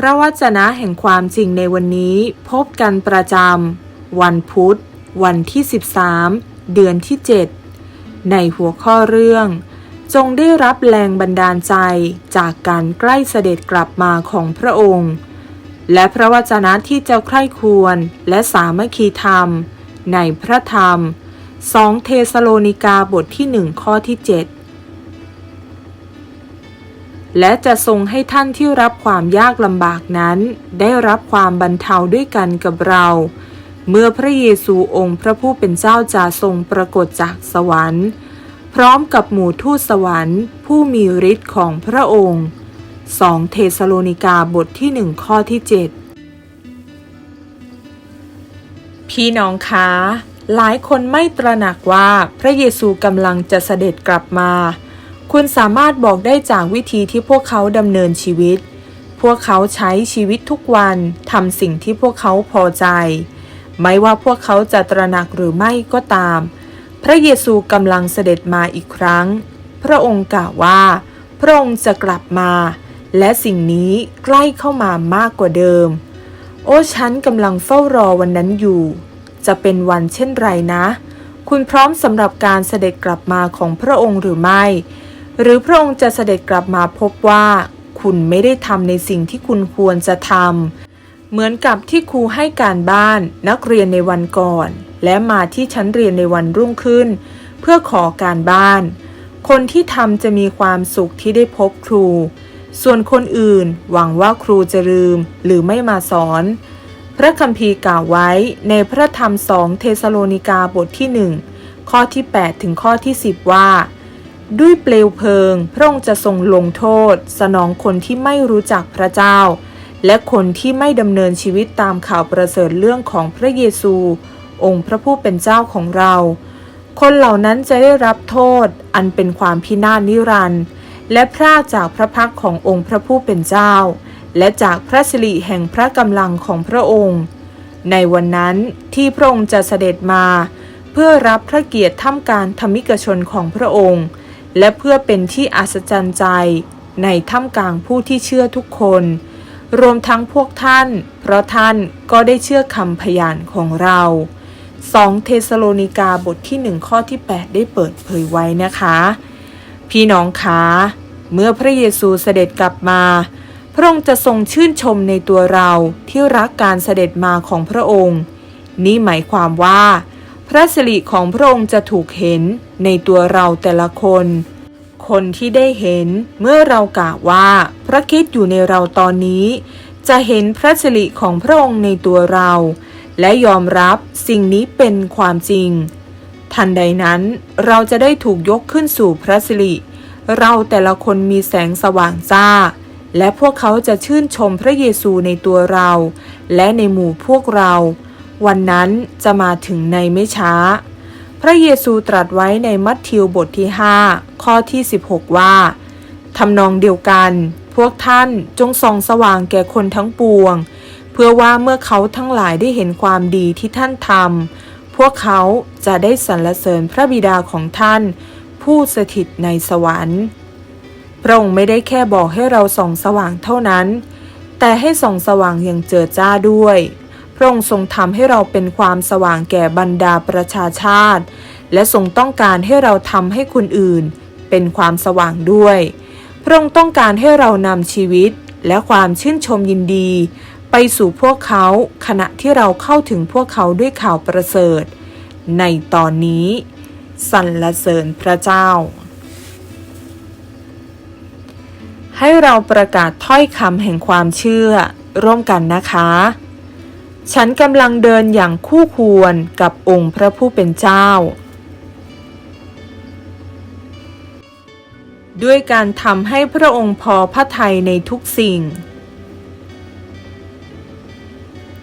พระวจนะแห่งความจริงในวันนี้พบกันประจำวันพุธ วันที่ 13 เดือนที่ 7 ในหัวข้อเรื่อง จงได้รับแรงบันดาลใจจากการใกล้เสด็จกลับมาของพระองค์ และพระวจนะที่จะใคร่ควรและสามัคคีธรรม ในพระธรรม 2 เทสโลนิกาบทที่ 1 ข้อที่ 7 และจะทรงให้ท่านที่รับความยากลำบากนั้น ได้รับความบรรเทาด้วยกันกับเรา เมื่อพระเยซูองค์พระผู้เป็นเจ้าจะทรงปรากฏจากสวรรค์ พร้อมกับหมู่ทูตสวรรค์ ผู้มีฤทธิ์ของพระองค์ 2 เทสโลนิกาบทที่หนึ่งข้อที่ 7 พี่น้องคะหลายคนไม่ตระหนักว่าพระเยซูกำลังจะเสด็จกลับมา คุณสามารถบอกได้จากวิธีที่พวกเขาดำเนินชีวิต พวกเขาใช้ชีวิตทุกวันทำสิ่งที่พวกเขาพอใจ ไม่ว่าพวกเขาจะตระหนักหรือไม่ก็ตาม พระเยซูกำลังเสด็จมาอีกครั้ง พระองค์กล่าวว่า พระองค์จะกลับมา และสิ่งนี้ใกล้เข้ามามากกว่าเดิม โอ้ฉันกำลังเฝ้ารอวันนั้นอยู่ จะเป็นวันเช่นไรนะ คุณพร้อมสำหรับการเสด็จกลับมาของพระองค์หรือไม่ หรือพระองค์จะเสด็จกลับมาพบว่า คุณไม่ได้ทำในสิ่งที่คุณควรจะทำเหมือนกับที่ครูให้การบ้านนักเรียนในวันก่อน และมาที่ชั้นเรียนในวันรุ่งขึ้น เพื่อขอการบ้าน คนที่ทำจะมีความสุขที่ได้พบครู ส่วนคนอื่นหวังว่าครูจะลืมหรือไม่มาสอน พระคัมภีร์กล่าวไว้ในพระธรรมสองเทสโลนิกาบทที่หนึ่งข้อที่ 8 ถึงข้อที่ 10 ว่า ด้วยเปลวเพลิง พระองค์จะทรงลงโทษ สนองคนที่ไม่รู้จักพระเจ้า และคนที่ไม่ดำเนินชีวิตตามข่าวประเสริฐเรื่องของพระเยซู องค์พระผู้เป็นเจ้าของเรา คนเหล่านั้นจะได้รับโทษ อันเป็นความพินาศนิรันดร์และพรากจากพระพักขององค์พระผู้เป็นเจ้า และจากพระสิริแห่งพระกำลังของพระองค์ ในวันนั้นที่พระองค์จะเสด็จมา เพื่อรับพระเกียรติท่ามกลารธรรมิกชนของพระองค์ และเพื่อเป็นที่อัศจรรย์ใจในท่ามกลางผู้ที่เชื่อทุกคน รวมทั้งพวกท่าน เพราะท่านก็ได้เชื่อคำพยานของเรา 2 เทสโลนิกาบทที่ 1 ข้อที่ 8 ได้เปิดเผยไว้นะคะ พี่น้องคะเมื่อพระเยซูเสด็จกลับมา พระองค์จะทรงชื่นชมในตัวเราที่รักการเสด็จมาของพระองค์ นี่หมายความว่า พระสิริของพระองค์จะถูกเห็นในตัวเราแต่ละคน คนที่ได้เห็นเมื่อเรากล่าวว่าพระคิดอยู่ในเราตอนนี้ จะเห็นพระสิริของพระองค์ในตัวเรา และยอมรับสิ่งนี้เป็นความจริง ทันใดนั้นเราจะได้ถูกยกขึ้นสู่พระสิริ เราแต่ละคนมีแสงสว่างจ้า และพวกเขาจะชื่นชมพระเยซูในตัวเรา และในหมู่พวกเรา วันนั้นจะมาถึงในไม่ช้า พระเยซูตรัสไว้ในมัทธิวบทที่ 5 ข้อที่ 16 ว่าทำนองเดียวกัน พวกท่านจงส่องสว่างแก่คนทั้งปวง เพื่อว่าเมื่อเขาทั้งหลายได้เห็นความดีที่ท่านทำพวกเขาจะได้สรรเสริญพระบิดาของท่าน ผู้สถิตในสวรรค์พระองค์ไม่ได้แค่บอกให้เราส่องสว่างเท่านั้น แต่ให้ส่องสว่างอย่างเจิดจ้าด้วย พระองค์ทรงทำให้เราเป็นความสว่างแก่บรรดาประชาชาติ และทรงต้องการให้เราทำให้คนอื่น เป็นความสว่างด้วย พระองค์ต้องการให้เรานำชีวิตและความชื่นชมยินดี ไปสู่พวกเขาขณะที่เราเข้าถึงพวกเขาด้วยข่าวประเสริฐ ในตอนนี้สรรเสริญพระเจ้า ให้เราประกาศถ้อยคำแห่งความเชื่อร่วมกันนะคะ ฉันกำลังเดินอย่างคู่ควรกับองค์พระผู้เป็นเจ้า ด้วยการทำให้พระองค์พอพระทัยในทุกสิ่ง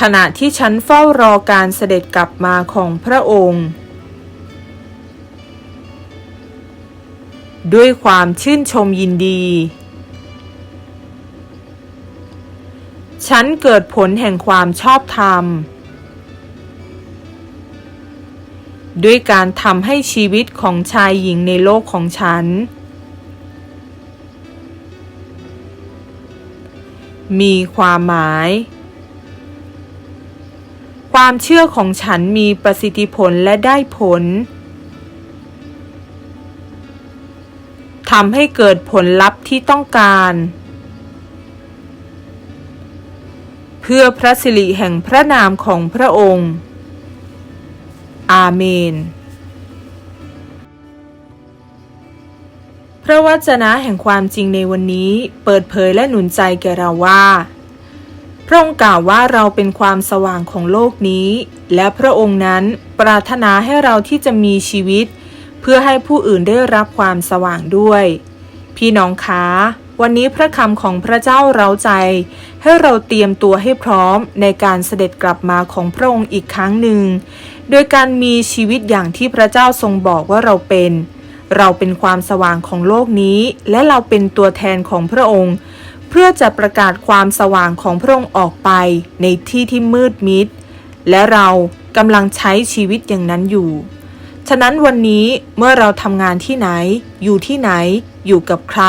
ขณะที่ฉันเฝ้ารอการเสด็จกลับมาของพระองค์ ด้วยความชื่นชมยินดี ฉันเกิดผลแห่งความชอบธรรม ด้วยการทำให้ชีวิตของชายหญิงในโลกของฉัน มีความหมาย ความเชื่อของฉันมีประสิทธิผลและได้ผลทำให้เกิดผลลัพธ์ที่ต้องการ เพื่อพระสิริแห่งพระนามของพระองค์ อาเมน พระวจนะแห่งความจริงในวันนี้เปิดเผยและหนุนใจแก่เราว่า พระองค์กล่าวว่าเราเป็นความสว่างของโลกนี้ และพระองค์นั้นปรารถนาให้เราที่จะมีชีวิต เพื่อให้ผู้อื่นได้รับความสว่างด้วย พี่น้องคะ วันนี้พระคำของพระเจ้าเราใจ ให้เราเตรียมตัวให้พร้อมในการเสด็จกลับมาของพระองค์อีกครั้งหนึ่ง โดยการมีชีวิตอย่างที่พระเจ้าทรงบอกว่าเราเป็น เราเป็นความสว่างของโลกนี้ และเราเป็นตัวแทนของพระองค์ เพื่อจะประกาศความสว่างของพระองค์ออกไปในที่ที่มืดมิด และเรากำลังใช้ชีวิตอย่างนั้นอยู่ฉะนั้นวันนี้เมื่อเราทำงานที่ไหน อยู่ที่ไหน อยู่กับใคร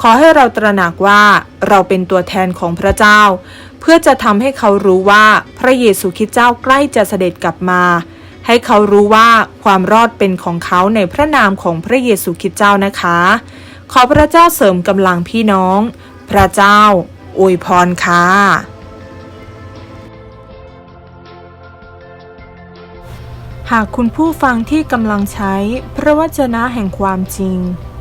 ขอให้เราตระหนักว่าเราเป็นตัวแทนของพระเจ้า เพื่อจะทำให้เขารู้ว่าพระเยซูคริสต์เจ้าใกล้จะเสด็จกลับมา ให้เขารู้ว่าความรอดเป็นของเขาในพระนามของพระเยซูคริสต์เจ้านะคะ ขอพระเจ้าเสริมกำลังพี่น้อง พระเจ้าอวยพรค่ะหากคุณผู้ฟังที่กำลังใช้พระวจนะแห่งความจริง